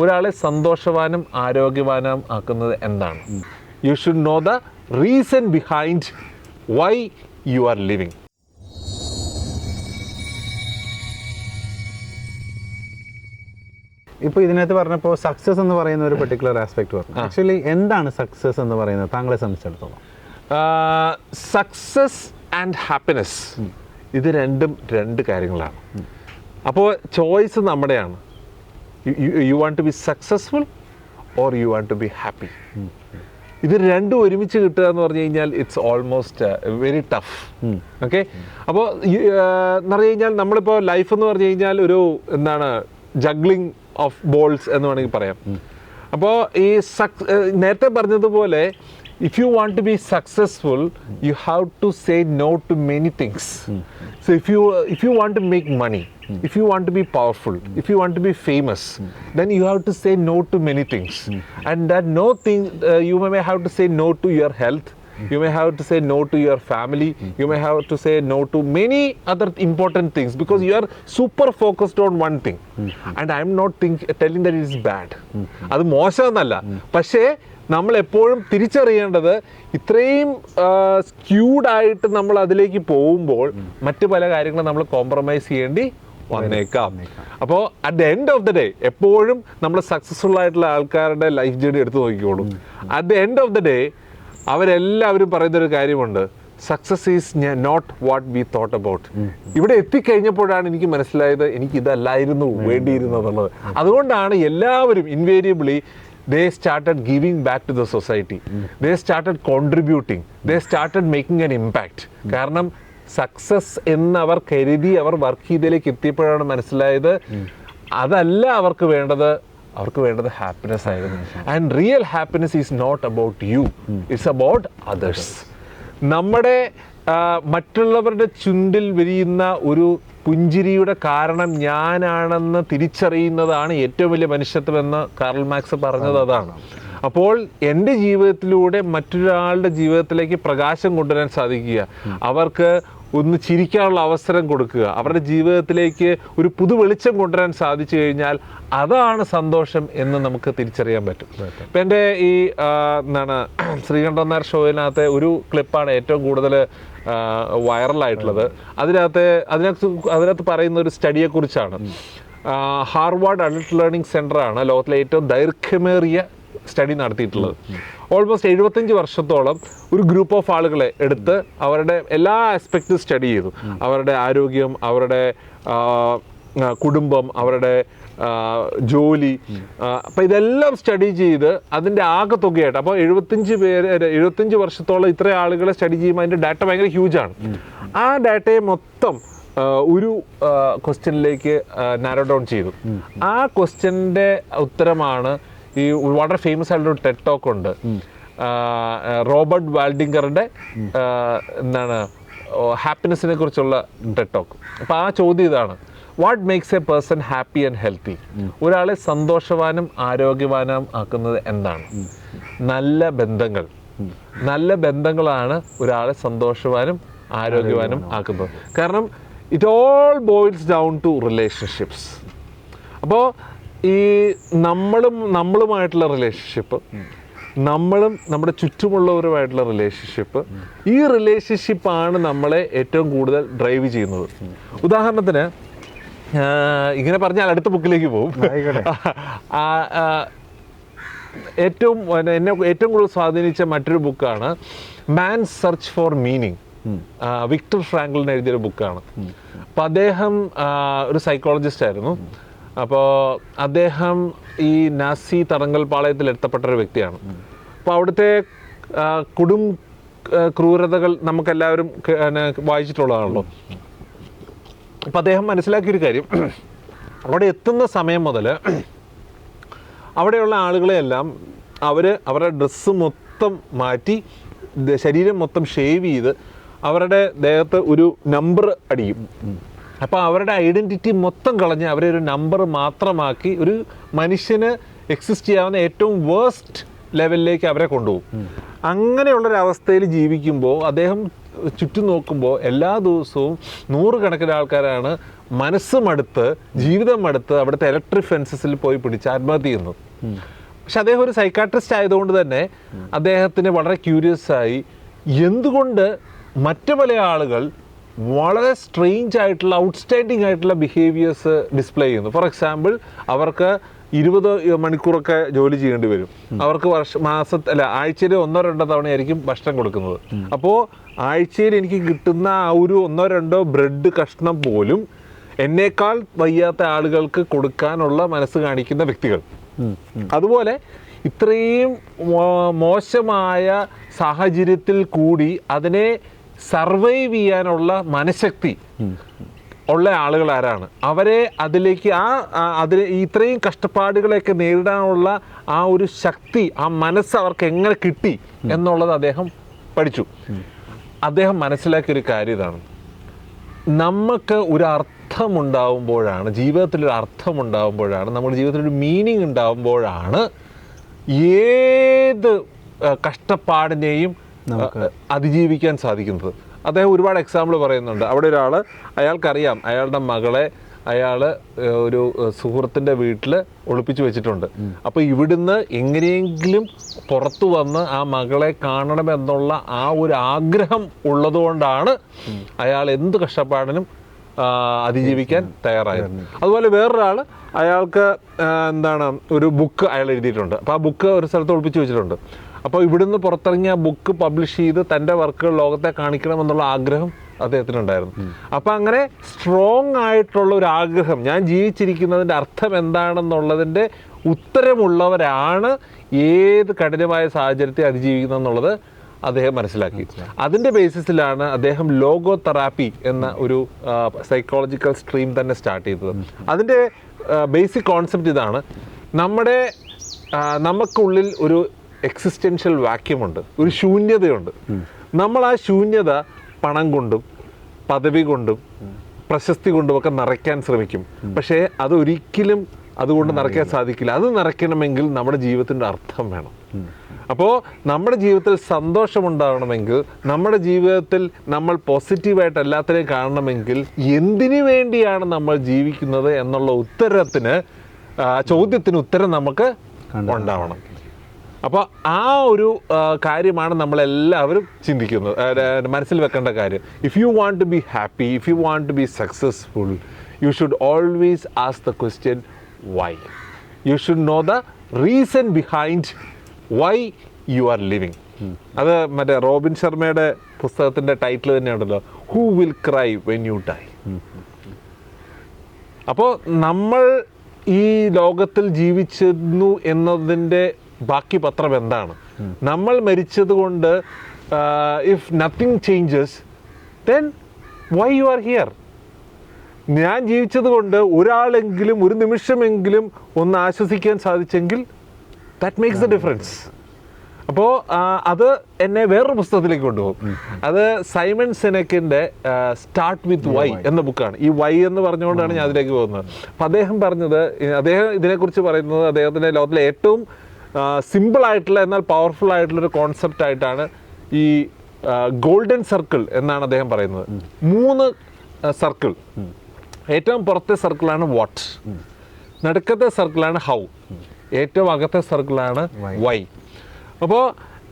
ഒരാളെ സന്തോഷവാനും ആരോഗ്യവാനും ആക്കുന്നത് എന്താണ്? You should know the reason behind why you are living ഇപ്പോൾ ഇതിനകത്ത് പറഞ്ഞപ്പോൾ സക്സസ് എന്ന് പറയുന്ന ഒരു പെർട്ടിക്കുലർ ആസ്പെക്ട് പറഞ്ഞു ആക്ച്വലി എന്താണ് സക്സസ് എന്ന് പറയുന്നത്? താങ്കളെ സംബന്ധിച്ചിടത്തോളം. സക്സസ് ആൻഡ് ഹാപ്പിനെസ് ഇത് രണ്ടും രണ്ട് കാര്യങ്ങളാണ്. അപ്പോൾ choice നമ്മുടെയാണ്. You you want to be successful or you want to be happy ഇത് രണ്ടും ഒരുമിച്ച് കിട്ടുക എന്ന് പറഞ്ഞു കഴിഞ്ഞാൽ it's almost very tough okay അപ്പോൾ എന്ന് പറഞ്ഞു കഴിഞ്ഞാൽ നമ്മളിപ്പോൾ ലൈഫ് എന്ന് പറഞ്ഞു കഴിഞ്ഞാൽ ഒരു എന്താണ് ജഗ്ലിംഗ് ഓഫ് ബോൾസ് എന്ന് വേണമെങ്കിൽ പറയാം. അപ്പോൾ ഈ സക് നേരത്തെ പറഞ്ഞതുപോലെ if you want to be successful you have to say no to many things so you if you want to make money, mm. if you want to be powerful, if you want to be famous, then you have to say no to many things. And that no thing, uh, you may have to say no to your health. You may have to say no to your family. You may have to say no to many other important things because you are super focused on one thing. And I am not think, telling that it is bad. അത് മോശമെന്നല്ല പക്ഷേ നമ്മൾ എപ്പോഴും തിരിച്ചറിയേണ്ടത് ഇത്രയും സ്ക്യൂഡായിട്ട് നമ്മൾ അതിലേക്ക് പോകുമ്പോൾ മറ്റു പല കാര്യങ്ങളും നമ്മൾ കോംപ്രമൈസ് ചെയ്യേണ്ടി വന്നേക്കാം. അപ്പോൾ at the end of the day എപ്പോഴും നമ്മൾ സക്സസ്ഫുൾ ആയിട്ടുള്ള ആൾക്കാരുടെ ലൈഫ് ജേണി എടുത്തു നോക്കിക്കോളും. At the end of the day അവരെല്ലാവരും പറയുന്നൊരു കാര്യമുണ്ട്. Success is not what we thought about ഇവിടെ എത്തിക്കഴിഞ്ഞപ്പോഴാണ് എനിക്ക് മനസ്സിലായത് എനിക്ക് ഇതല്ലായിരുന്നു വേണ്ടിയിരുന്നതെന്നുള്ളത്. അതുകൊണ്ടാണ് എല്ലാവരും invariably they started giving back to the society they started contributing they started making an impact കാരണം സക്സസ് എന്ന് അവർ കരുതി അവർ വർക്ക് ചെയ്തതിലേക്ക് എത്തിയപ്പോഴാണ് മനസ്സിലായത് അതല്ല അവർക്ക് വേണ്ടത്. അവർക്ക് വേണ്ടത് ഹാപ്പിനെസ് ആയിരുന്നു. And real happiness is not about you it's about others നമ്മുടെ മറ്റുള്ളവരുടെ ചുണ്ടിൽ വിരിയുന്ന ഒരു പുഞ്ചിരിയുടെ കാരണം ഞാനാണെന്ന് തിരിച്ചറിയുന്നതാണ് ഏറ്റവും വലിയ മനുഷ്യത്വം എന്ന് കാർൽ മാക്സ് പറഞ്ഞത് അതാണ്. അപ്പോൾ എന്റെ ജീവിതത്തിലൂടെ മറ്റൊരാളുടെ ജീവിതത്തിലേക്ക് പ്രകാശം കൊണ്ടുവരാൻ സാധിക്കുക. അവർക്ക് ഒന്ന് ചിരിക്കാനുള്ള അവസരം കൊടുക്കുക. അവരുടെ ജീവിതത്തിലേക്ക് ഒരു പുതു വെളിച്ചം കൊണ്ടുവരാൻ സാധിച്ചു കഴിഞ്ഞാൽ അതാണ് സന്തോഷം എന്ന് നമുക്ക് തിരിച്ചറിയാൻ പറ്റും. ഇപ്പം എന്റെ ഈ എന്താണ് ശ്രീകണ്ഠൻ നായർ ഷോയിനകത്തെ ഒരു ക്ലിപ്പാണ് ഏറ്റവും കൂടുതൽ വൈറലായിട്ടുള്ളത്. അതിനകത്ത് അതിനകത്ത് അതിനകത്ത് പറയുന്ന ഒരു സ്റ്റഡിയെക്കുറിച്ചാണ്. ഹാർവാർഡ് അഡൽട്ട് ലേണിംഗ് സെന്ററാണ് ലോകത്തിലെ ഏറ്റവും ദൈർഘ്യമേറിയ സ്റ്റഡി നടത്തിയിട്ടുള്ളത്. ഓൾമോസ്റ്റ് എഴുപത്തഞ്ച് വർഷത്തോളം ഒരു ഗ്രൂപ്പ് ഓഫ് ആളുകളെ എടുത്ത് അവരുടെ എല്ലാ ആസ്പെക്റ്റും സ്റ്റഡി ചെയ്തു. അവരുടെ ആരോഗ്യം അവരുടെ കുടുംബം അവരുടെ ജോലി അപ്പം ഇതെല്ലാം സ്റ്റഡി ചെയ്ത് അതിന്റെ ആകെ തുകയായിട്ട് അപ്പോൾ എഴുപത്തഞ്ച് പേര് എഴുപത്തഞ്ച് വർഷത്തോളം ഇത്ര ആളുകളെ സ്റ്റഡി ചെയ്യുമ്പോൾ അതിന്റെ ഡാറ്റ ഭയങ്കര ഹ്യൂജാണ് ആ ഡാറ്റയെ മൊത്തം ഒരു ക്വസ്റ്റ്യനിലേക്ക് നാരോ ഡൗൺ ചെയ്തു. ആ ക്വസ്റ്റ്യന്റെ ഉത്തരമാണ് ഈ വളരെ ഫേമസ് ആയിട്ടുള്ള ടെഡ് ടോക്ക് ഉണ്ട്. റോബർട്ട് വാൽഡിങ്കറിന്റെ എന്താണ് ഹാപ്പിനെസ്സിനെ കുറിച്ചുള്ള ടെഡ് ടോക്ക് അപ്പോൾ ആ ചോദ്യം ഇതാണ്. What makes a person happy and healthy ഒരാളെ സന്തോഷവാനും ആരോഗ്യവാനും ആക്കുന്നത് എന്താണ്? നല്ല ബന്ധങ്ങൾ. നല്ല ബന്ധങ്ങളാണ് ഒരാളെ സന്തോഷവാനും ആരോഗ്യവാനും ആക്കുന്നത്. കാരണം it all boils down to relationships അപ്പോൾ ഈ നമ്മളും നമ്മളുമായിട്ടുള്ള റിലേഷൻഷിപ്പ് നമ്മളും നമ്മുടെ ചുറ്റുമുള്ളവരുമായിട്ടുള്ള റിലേഷൻഷിപ്പ് ഈ റിലേഷൻഷിപ്പാണ് നമ്മളെ ഏറ്റവും കൂടുതൽ ഡ്രൈവ് ചെയ്യുന്നത്. ഉദാഹരണത്തിന് ഇങ്ങനെ പറഞ്ഞാൽ അടുത്ത ബുക്കിലേക്ക് പോകും. ഏറ്റവും എന്നെ ഏറ്റവും കൂടുതൽ സ്വാധീനിച്ച മറ്റൊരു ബുക്കാണ് man search for meaning Victor Franklin എഴുതിയൊരു ബുക്കാണ്. അപ്പം അദ്ദേഹം ഒരു സൈക്കോളജിസ്റ്റ് ആയിരുന്നു. അപ്പോൾ അദ്ദേഹം ഈ നാസി തടങ്കൽ പാളയത്തിൽ എത്തപ്പെട്ട ഒരു വ്യക്തിയാണ്. അപ്പോൾ അവിടുത്തെ കുടും ക്രൂരതകൾ നമുക്കെല്ലാവരും വായിച്ചിട്ടുള്ളതാണല്ലോ. അപ്പം അദ്ദേഹം മനസ്സിലാക്കിയൊരു കാര്യം. അവിടെ എത്തുന്ന സമയം മുതൽ അവിടെയുള്ള ആളുകളെയെല്ലാം അവർ അവരുടെ ഡ്രസ്സ് മൊത്തം മാറ്റി ശരീരം മൊത്തം ഷേവ് ചെയ്ത് അവരുടെ ദേഹത്ത് ഒരു നമ്പർ അടിക്കും. അപ്പോൾ അവരുടെ ഐഡന്റിറ്റി മൊത്തം കളഞ്ഞ് അവരെ ഒരു നമ്പർ മാത്രമാക്കി ഒരു മനുഷ്യന് എക്സിസ്റ്റ് ചെയ്യാവുന്ന ഏറ്റവും വേസ്റ്റ് ലെവലിലേക്ക് അവരെ കൊണ്ടുപോകും. അങ്ങനെയുള്ളൊരവസ്ഥയിൽ ജീവിക്കുമ്പോൾ അദ്ദേഹം ചുറ്റും നോക്കുമ്പോൾ എല്ലാ ദിവസവും നൂറുകണക്കിന് ആൾക്കാരാണ് മനസ്സ് മടുത്ത് ജീവിതം മടുത്ത് അവിടുത്തെ ഇലക്ട്രിക് ഫെൻസസിൽ പോയി പിടിച്ച് ആത്മഹത്യ ചെയ്യുന്നത്. പക്ഷെ അദ്ദേഹം ഒരു സൈക്കാട്രിസ്റ്റ് ആയതുകൊണ്ട് തന്നെ അദ്ദേഹത്തിന് വളരെ ക്യൂരിയസ് ആയി എന്തുകൊണ്ട് മറ്റു പല ആളുകൾ വളരെ സ്ട്രെയിഞ്ച് ആയിട്ടുള്ള ഔട്ട്സ്റ്റാൻഡിങ് ആയിട്ടുള്ള ബിഹേവിയേഴ്സ് ഡിസ്പ്ലേ ചെയ്യുന്നു. ഫോർ എക്സാമ്പിൾ അവർക്ക് ഇരുപത് മണിക്കൂറൊക്കെ ജോലി ചെയ്യേണ്ടി വരും. അവർക്ക് വർഷ മാസ അല്ല ആഴ്ചയിൽ ഒന്നോ രണ്ടോ തവണയായിരിക്കും ഭക്ഷണം കൊടുക്കുന്നത്. അപ്പോൾ ആഴ്ചയിൽ എനിക്ക് കിട്ടുന്ന ആ ഒരു ഒന്നോ രണ്ടോ ബ്രെഡ് കഷ്ണം പോലും എന്നേക്കാൾ വയ്യാത്ത ആളുകൾക്ക് കൊടുക്കാനുള്ള മനസ്സ് കാണിക്കുന്ന വ്യക്തികൾ. അതുപോലെ ഇത്രയും മോശമായ സാഹചര്യത്തിൽ കൂടി അതിനെ സർവൈവ് ചെയ്യാനുള്ള മനഃശക്തി ഉള്ള ആളുകൾ ആരാണ്? അവരെ അതിലേക്ക് ആ അതിൽ ഇത്രയും കഷ്ടപ്പാടുകളെയൊക്കെ നേരിടാനുള്ള ആ ഒരു ശക്തി ആ മനസ്സ് അവർക്ക് എങ്ങനെ കിട്ടി എന്നുള്ളത് അദ്ദേഹം പഠിച്ചു. അദ്ദേഹം മനസ്സിലാക്കിയ ഒരു കാര്യം ഇതാണ്. നമുക്ക് ഒരു അർത്ഥമുണ്ടാവുമ്പോഴാണ് ജീവിതത്തിൽ ഒരു അർത്ഥമുണ്ടാവുമ്പോഴാണ് നമ്മുടെ ജീവിതത്തിൽ ഒരു മീനിങ് ഉണ്ടാവുമ്പോഴാണ് ഏത് കഷ്ടപ്പാടിനെയും ആ, അതിജീവിക്കാൻ സാധിക്കുന്നത്. അദ്ദേഹം ഒരുപാട് എക്സാമ്പിൾ പറയുന്നുണ്ട്. അവിടെ ഒരാൾ അയാൾക്കറിയാം അയാളുടെ മകളെ അയാൾ ഒരു സുഹൃത്തിന്റെ വീട്ടിൽ ഒളിപ്പിച്ചു വെച്ചിട്ടുണ്ട്. അപ്പോൾ ഇവിടുന്ന് എങ്ങനെയെങ്കിലും പുറത്തു വന്ന് ആ മകളെ കാണണമെന്നുള്ള ആ ഒരു ആഗ്രഹം ഉള്ളതുകൊണ്ടാണ് അയാൾ എന്ത് കഷ്ടപ്പാടിനും അതിജീവിക്കാൻ തയ്യാറായത്. അതുപോലെ വേറൊരാൾ അയാൾക്ക് എന്താണ് ഒരു ബുക്ക് അയാൾ എഴുതിയിട്ടുണ്ട്. അപ്പോൾ ആ ബുക്ക് ഒരു സ്ഥലത്ത് ഒളിപ്പിച്ചു വെച്ചിട്ടുണ്ട്. അപ്പോൾ ഇവിടുന്ന് പുറത്തിറങ്ങിയ ബുക്ക് പബ്ലിഷ് ചെയ്ത് തന്റെ വർക്കുകൾ ലോകത്തെ കാണിക്കണം എന്നുള്ള ആഗ്രഹം അദ്ദേഹത്തിനുണ്ടായിരുന്നു. അപ്പം അങ്ങനെ സ്ട്രോങ് ആയിട്ടുള്ള ഒരു ആഗ്രഹം ഞാൻ ജീവിച്ചിരിക്കുന്നതിന്റെ അർത്ഥം എന്താണെന്നുള്ളതിന്റെ ഉത്തരമുള്ളവരാണ് ഏത് കഠിനമായ സാഹചര്യത്തെ അതിജീവിക്കുന്നതെന്നുള്ളത് അദ്ദേഹം മനസ്സിലാക്കി. അതിന്റെ ബേസിസിലാണ് അദ്ദേഹം ലോഗോ തെറാപ്പി എന്ന ഒരു സൈക്കോളജിക്കൽ സ്ട്രീം തന്നെ സ്റ്റാർട്ട് ചെയ്തത്. അതിന്റെ ബേസിക് കോൺസെപ്റ്റ് ഇതാണ്. നമ്മുടെ നമുക്കുള്ളിൽ ഒരു എക്സിസ്റ്റൻഷ്യൽ വാക്യമുണ്ട് ഒരു ശൂന്യതയുണ്ട്. നമ്മൾ ആ ശൂന്യത പണം കൊണ്ടും പദവി കൊണ്ടും പ്രശസ്തി കൊണ്ടും ഒക്കെ നിറയ്ക്കാൻ ശ്രമിക്കും. പക്ഷേ അതൊരിക്കലും അതുകൊണ്ട് നിറയ്ക്കാൻ സാധിക്കില്ല. അത് നിറയ്ക്കണമെങ്കിൽ നമ്മുടെ ജീവിതത്തിന്റെ അർത്ഥം വേണം. അപ്പോൾ നമ്മുടെ ജീവിതത്തിൽ സന്തോഷമുണ്ടാകണമെങ്കിൽ നമ്മുടെ ജീവിതത്തിൽ നമ്മൾ പോസിറ്റീവായിട്ട് എല്ലാത്തിനെയും കാണണമെങ്കിൽ എന്തിനു വേണ്ടിയാണ് നമ്മൾ ജീവിക്കുന്നത് എന്നുള്ള ഉത്തരത്തിന് ചോദ്യത്തിന് ഉത്തരം നമുക്ക് ഉണ്ടാവണം. അപ്പോൾ ആ ഒരു കാര്യമാണ് നമ്മളെല്ലാവരും ചിന്തിക്കുന്നത്. മനസ്സിൽ വെക്കേണ്ട കാര്യം. If you want to be happy if you want to be successful you should always ask the question why you should know the reason behind why you are living അത് മറ്റേ റോബിൻ ശർമ്മയുടെ പുസ്തകത്തിന്റെ title തന്നെയുണ്ടല്ലോ who will cry when you die അപ്പോൾ നമ്മൾ ഈ ലോകത്തിൽ ജീവിച്ചിരുന്നു എന്നതിന്റെ ബാക്കി പത്രം എന്താണ്? നമ്മൾ മരിച്ചത് കൊണ്ട് if nothing changes then why you are here ഞാൻ ജീവിച്ചത് കൊണ്ട് ഒരാളെങ്കിലും ഒരു നിമിഷമെങ്കിലും ഒന്ന് ആശ്വസിക്കാൻ സാധിച്ചെങ്കിൽ ദാറ്റ് മേക്സ് ദ ഡിഫറൻസ് അപ്പോൾ അത് എന്നെ വേറൊരു പുസ്തകത്തിലേക്ക് കൊണ്ടുപോകും. അത് സൈമൺ സെനക്കിന്റെ സ്റ്റാർട്ട് വിത്ത് വൈ എന്ന ബുക്കാണ്. ഈ വൈ എന്ന് പറഞ്ഞുകൊണ്ടാണ് ഞാൻ അതിലേക്ക് പോകുന്നത്. അപ്പം അദ്ദേഹം പറഞ്ഞത് അദ്ദേഹം ഇതിനെക്കുറിച്ച് പറയുന്നത് അദ്ദേഹത്തിന്റെ ലോകത്തിലെ ഏറ്റവും സിമ്പിൾ ആയിട്ടുള്ള എന്നാൽ പവർഫുൾ ആയിട്ടുള്ളൊരു കോൺസെപ്റ്റ് ആയിട്ടാണ് ഈ ഗോൾഡൻ സർക്കിൾ എന്നാണ് അദ്ദേഹം പറയുന്നത്. മൂന്ന് സർക്കിൾ ഏറ്റവും പുറത്തെ സർക്കിളാണ് വാട്ട് നടുക്കത്തെ സർക്കിളാണ് ഹൗ ഏറ്റവും അകത്തെ സർക്കിളാണ് വൈ അപ്പോൾ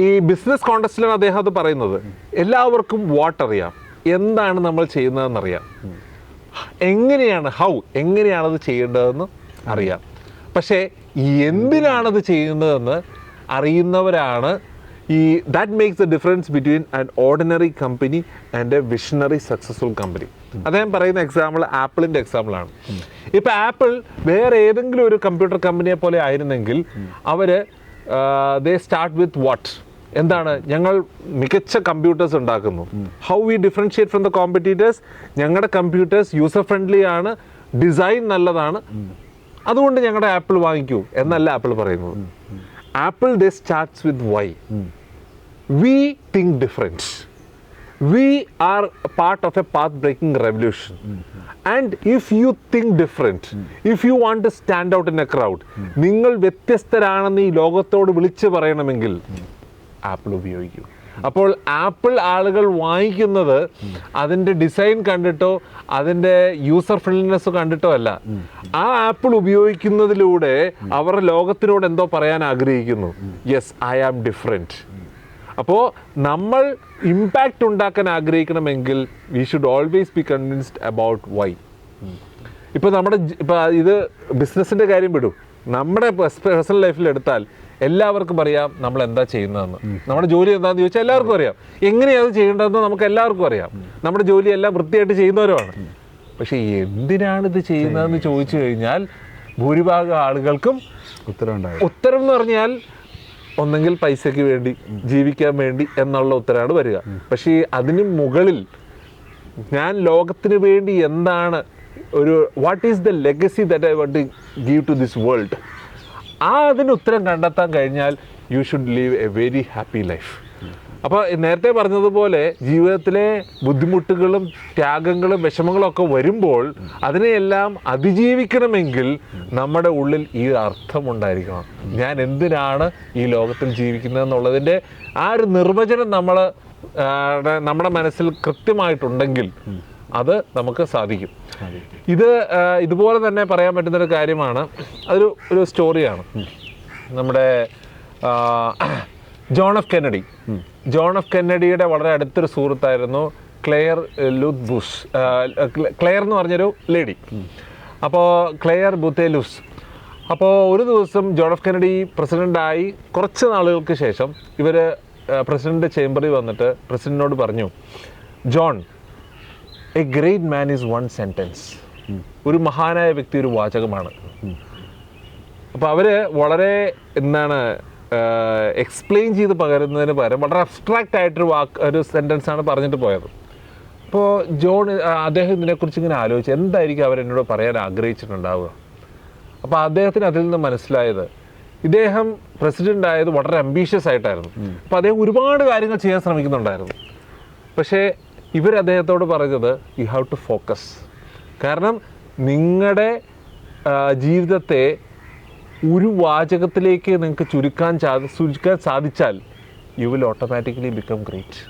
ഈ ബിസിനസ് കോണ്ടസ്റ്റിലാണ് അദ്ദേഹം അത് പറയുന്നത്. എല്ലാവർക്കും വാട്ട് അറിയാം. എന്താണ് നമ്മൾ ചെയ്യുന്നതെന്നറിയാം. എങ്ങനെയാണ് ഹൗ എങ്ങനെയാണത് ചെയ്യേണ്ടതെന്ന് അറിയാം. പക്ഷേ എന്തിനാണത് ചെയ്യുന്നതെന്ന് അറിയുന്നവരാണ് ഈ that makes the difference between an ordinary company and a visionary successful company അദ്ദേഹം പറയുന്ന എക്സാമ്പിൾ ആപ്പിളിന്റെ എക്സാമ്പിളാണ് ഇപ്പോൾ ആപ്പിൾ വേറെ ഏതെങ്കിലും ഒരു കമ്പ്യൂട്ടർ കമ്പനിയെ പോലെ ആയിരുന്നെങ്കിൽ അവർ ദേ സ്റ്റാർട്ട് വിത്ത് വാട്ട് എന്താണ്? ഞങ്ങൾ മികച്ച കമ്പ്യൂട്ടേഴ്സ് ഉണ്ടാക്കുന്നു. How we differentiate from the competitors ഞങ്ങളുടെ കമ്പ്യൂട്ടേഴ്സ് യൂസർ ഫ്രണ്ട്ലി ആണ് ഡിസൈൻ നല്ലതാണ്. അതുകൊണ്ട് ഞങ്ങളുടെ ആപ്പിൾ വാങ്ങിക്കൂ എന്നല്ല ആപ്പിൾ പറയുന്നത്. Apple they starts with why. We think difference. We are part of a path breaking revolution. And if you think different if you want to stand out in a crowd നിങ്ങൾ വ്യത്യസ്തരാണെന്ന് ഈ ലോകത്തോട് വിളിച്ചു പറയണമെങ്കിൽ apple ഉപയോഗിക്കൂ. അപ്പോൾ apple ആളുകൾ വാങ്ങിക്കുന്നത് അതിന്റെ ഡിസൈൻ കണ്ടിട്ടോ അതിന്റെ യൂസർ ഫ്രണ്ട്ലിനെസ് കണ്ടിട്ടോ അല്ല. ആ ആപ്പിൾ ഉപയോഗിക്കുന്നതിലൂടെ അവർ ലോകത്തിനോട് എന്തോ പറയാൻ ആഗ്രഹിക്കുന്നു. യെസ് ഐ ആം ഡിഫറെന്റ് അപ്പോൾ നമ്മൾ ഇമ്പാക്റ്റ് ഉണ്ടാക്കാൻ ആഗ്രഹിക്കണമെങ്കിൽ we should always be convinced about why ഇപ്പോൾ നമ്മുടെ ഇപ്പോൾ ഇത് ബിസിനസ്സിന്റെ കാര്യം വിടും. നമ്മുടെ പേഴ്സണൽ ലൈഫിൽ എടുത്താൽ എല്ലാവർക്കും അറിയാം നമ്മൾ എന്താ ചെയ്യുന്നതെന്ന് നമ്മുടെ ജോലി എന്താണെന്ന് ചോദിച്ചാൽ എല്ലാവർക്കും അറിയാം. എങ്ങനെയാണ് അത് ചെയ്യേണ്ടതെന്ന് നമുക്ക് എല്ലാവർക്കും അറിയാം. നമ്മുടെ ജോലി എല്ലാം വൃത്തിയായിട്ട് ചെയ്യുന്നവരുമാണ്. പക്ഷെ എന്തിനാണ് ഇത് ചെയ്യുന്നതെന്ന് ചോദിച്ചു കഴിഞ്ഞാൽ ഭൂരിഭാഗം ആളുകൾക്കും ഉത്തരം ഉത്തരം എന്ന് പറഞ്ഞാൽ ഒന്നെങ്കിൽ പൈസയ്ക്ക് വേണ്ടി ജീവിക്കാൻ വേണ്ടി എന്നുള്ള ഉത്തരമാണ് വരിക. പക്ഷേ അതിന് മുകളിൽ ഞാൻ ലോകത്തിന് വേണ്ടി എന്താണ് ഒരു what is the legacy that I want give to this world ആ അതിന് ഉത്തരം കണ്ടെത്താൻ കഴിഞ്ഞാൽ you should leave a very happy life അപ്പോൾ നേരത്തെ പറഞ്ഞതുപോലെ ജീവിതത്തിലെ ബുദ്ധിമുട്ടുകളും ത്യാഗങ്ങളും വിഷമങ്ങളും ഒക്കെ വരുമ്പോൾ അതിനെയെല്ലാം അതിജീവിക്കണമെങ്കിൽ നമ്മുടെ ഉള്ളിൽ ഈ അർത്ഥം ഉണ്ടായിരിക്കണം. ഞാൻ എന്തിനാണ് ഈ ലോകത്തിൽ ജീവിക്കുന്നത് എന്നുള്ളതിന്റെ ആ ഒരു നിർവചനം നമ്മൾ നമ്മുടെ മനസ്സിൽ കൃത്യമായിട്ടുണ്ടെങ്കിൽ അത് നമുക്ക് സാധിക്കും. ഇത് ഇതുപോലെ തന്നെ പറയാൻ പറ്റുന്നൊരു കാര്യമാണ്. അതൊരു ഒരു സ്റ്റോറിയാണ്. നമ്മുടെ John F Kennedy. John F കെന്നഡിയുടെ വളരെ അടുത്തൊരു സുഹൃത്തായിരുന്നു ക്ലെയർ ലുത് ബുഷ് ക്ലെയർ എന്ന് പറഞ്ഞൊരു ലേഡി. അപ്പോൾ ക്ലെയർ ബുത്തേലുസ്. അപ്പോൾ ഒരു ദിവസം ജോൺ എഫ് കെന്നഡി പ്രസിഡന്റായി കുറച്ച് നാളുകൾക്ക് ശേഷം ഇവർ പ്രസിഡന്റ് ചേംബറിൽ വന്നിട്ട് പ്രസിഡന്റിനോട് പറഞ്ഞു John a great man is one sentence ഒരു മഹാനായ വ്യക്തി ഒരു വാചകമാണ്. അപ്പോൾ അവർ വളരെ എന്താണ് എക്സ്പ്ലെയിൻ ചെയ്ത് പകരുന്നതിന് പകരം വളരെ അബ്സ്ട്രാക്റ്റ് ആയിട്ടൊരു വാക്ക് ഒരു സെന്റൻസ് ആണ് പറഞ്ഞിട്ട് പോയത്. അപ്പോൾ ജോൺ അദ്ദേഹം ഇതിനെക്കുറിച്ച് ഇങ്ങനെ ആലോചിച്ച് എന്തായിരിക്കും അവരെന്നോട് പറയാൻ ആഗ്രഹിച്ചിട്ടുണ്ടാവുക? അപ്പോൾ അദ്ദേഹത്തിന് അതിൽ നിന്ന് മനസ്സിലായത് ഇദ്ദേഹം പ്രസിഡന്റ് ആയത് വളരെ അംബീഷ്യസ് ആയിട്ടായിരുന്നു. അപ്പോൾ അദ്ദേഹം ഒരുപാട് കാര്യങ്ങൾ ചെയ്യാൻ ശ്രമിക്കുന്നുണ്ടായിരുന്നു. പക്ഷേ ഇവർ അദ്ദേഹത്തോട് പറഞ്ഞത് യു ഹാവ് ടു ഫോക്കസ് കാരണം നിങ്ങളുടെ ജീവിതത്തെ ഒരു വാചകത്തിലേക്ക് നിങ്ങൾക്ക് ചുരുക്കാൻ ചുരുക്കാൻ സാധിച്ചാൽ you will automatically become great